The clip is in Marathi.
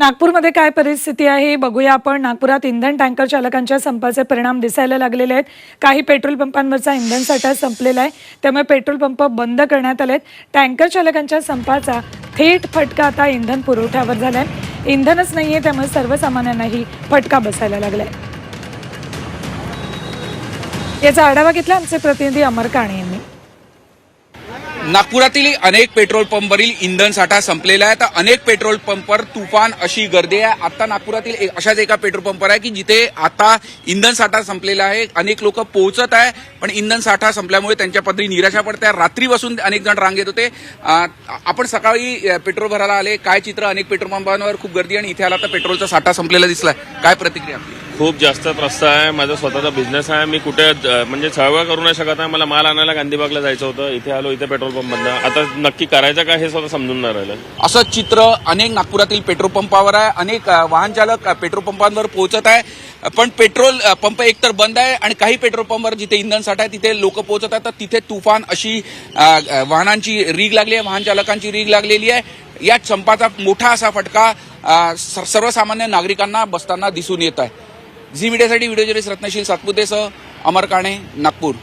नागपूरमध्ये काय परिस्थिती आहे? बघूया आपण. नागपुरात इंधन टँकर चालकांच्या संपाचे परिणाम दिसायला लागलेले आहेत. काही पेट्रोल पंपांवरचा इंधन साठा संपलेला आहे. त्यामुळे पेट्रोल पंप बंद करण्यात आले आहेत टँकर चालकांच्या संपाचा थेट फटका आता इंधन पुरवठ्यावर झाला आहे इंधनच नाही आहे त्यामुळे सर्वसामान्यांनाही फटका बसायला लागलाय. याचा आढावा घेतला आमचे प्रतिनिधी अमर काणे यांनी. नागपुरातील अनेक पेट्रोल पंपवरील इंधन साठा संपलेला आहे. तर अनेक पेट्रोल पंपवर तुफान अशी गर्दी आहे. आता नागपुरातील एक- अशाच एका पेट्रोल पंपवर आहे की जिथे आता इंधन साठा संपलेला आहे. अनेक लोक पोहोचत आहे पण इंधन साठा संपल्यामुळे त्यांच्या पदरी निराशा पडते आहे. रात्री बसून अनेक जण रांगेत होते. आपण सकाळी पेट्रोल भरायला आले. काय चित्र? अनेक पेट्रोल पंपांवर खूप गर्दी आणि इथे आला तर पेट्रोलचा साठा संपलेला दिसला काय प्रतिक्रिया आपली? खूप जास्त त्रस्त आहे. माझा स्वतःचा बिझनेस आहे. मी कुठे म्हणजे चळवळ करू नाही शकत आहे. मला माल आणायला गांधीबागला जायचं होतं. इथे आलो इथे पेट्रोल पंप बंद आता नक्की करायचं काय हे स्वतः समजून नाही राहिलं. असं चित्र अनेक नागपुरातील पेट्रोल पंपावर आहे. अनेक वाहन चालक पेट्रोल पंपांवर पोहोचत आहे. पण पेट्रोल पंप एकतर बंद आहे आणि काही पेट्रोल पंपवर जिथे इंधन साठा आहे तिथे लोक पोहोचत आहेत. तर तिथे तुफान अशी वाहनांची रीग लागली आहे. वाहन चालकांची रीग लागलेली आहे. या संपाचा मोठा असा फटका स- सर्वसामान्य नागरिकांना बसताना दिसून येत आहे. झी मीडियासाठी व्हिडिओ जर्नलिस्ट रत्नशील सातपुतेसह अमर काणे नागपूर.